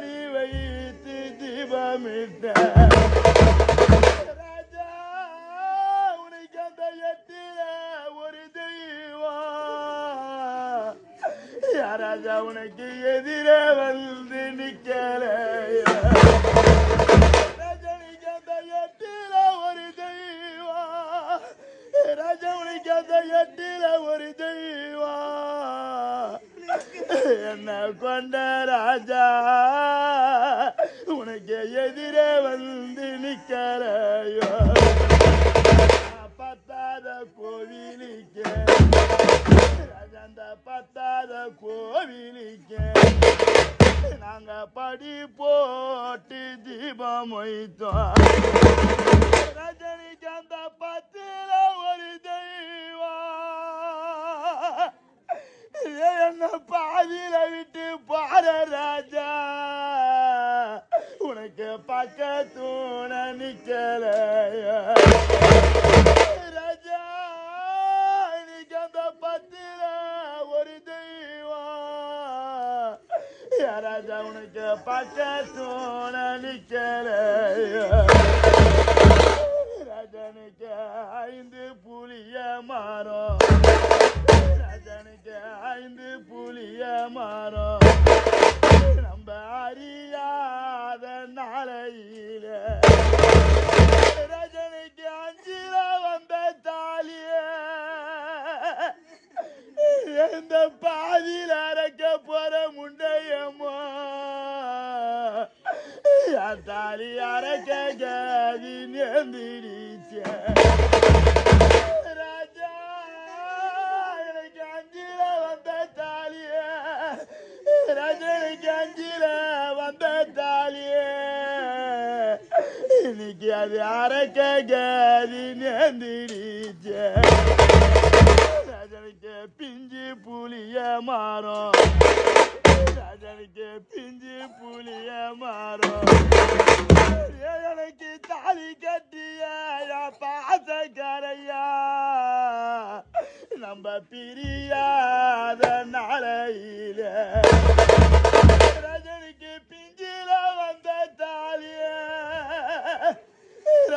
தடி வைத்து தீபமிட்ட. ராஜா உனக்கு அந்த எத்தில ஒரு தெய்வம். யா ராஜா உனக்கு எதிரே வந்து நிக்கலையா ராஜா உனக்கு அந்த எட்டில என்ன கொண்ட ராஜா? உனக்கு எதிரே வந்து நிக்கலையோ பத்தாத கோவிலுக்கு. ராஜா அந்த பத்தாத கோவிலுக்கு. நாங்க படி போட்டு தீபம் வைத்தோம். உனக்கு பக்கத்தூண நிக்கல ரஜா இன்னைக்கு அந்த பத்திர ஒரு தெய்வம். ராஜா உனக்கு பக்கத்தூண நிக்கல ராஜனுக்கு ஐந்து புலிய மாறும் ராஜனுக்கு ஐந்து புலிய மாறும் நாளையில ரஜனிக்கு அஞ்சில வந்த தாலிய. எந்த பாதியில் அரைக்க போற முண்டையம்மா? என் தாலி அரைக்க கதி நேர்ந்திடுச்சே. இன்னைக்கு அது அரைக்க கதி நேர்ந்திடுச்சே ரஜனிக்கு பிஞ்சு புளிய மாறும். ரஜனிக்கு பிஞ்சு புளிய மாறும். எனக்கு தாலி கட்டிய பாசக்காரையா நம்ம பிரியாத நாளையில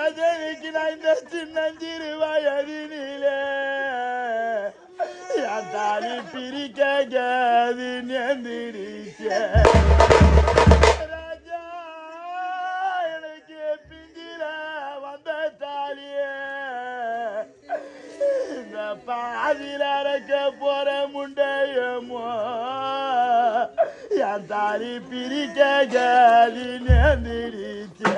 இந்த சின்னஞ்சிறு வயதினிலே தாலி பிரிக்க கேது நேர்ந்திருச்சே ராஜா எனக்கு பிஞ்சில வந்த தாலிய. இந்த பாதியில் அரைக்க போற முண்டையமோ என் தாலி பிரிக்க கதி நேர்ந்திருச்சே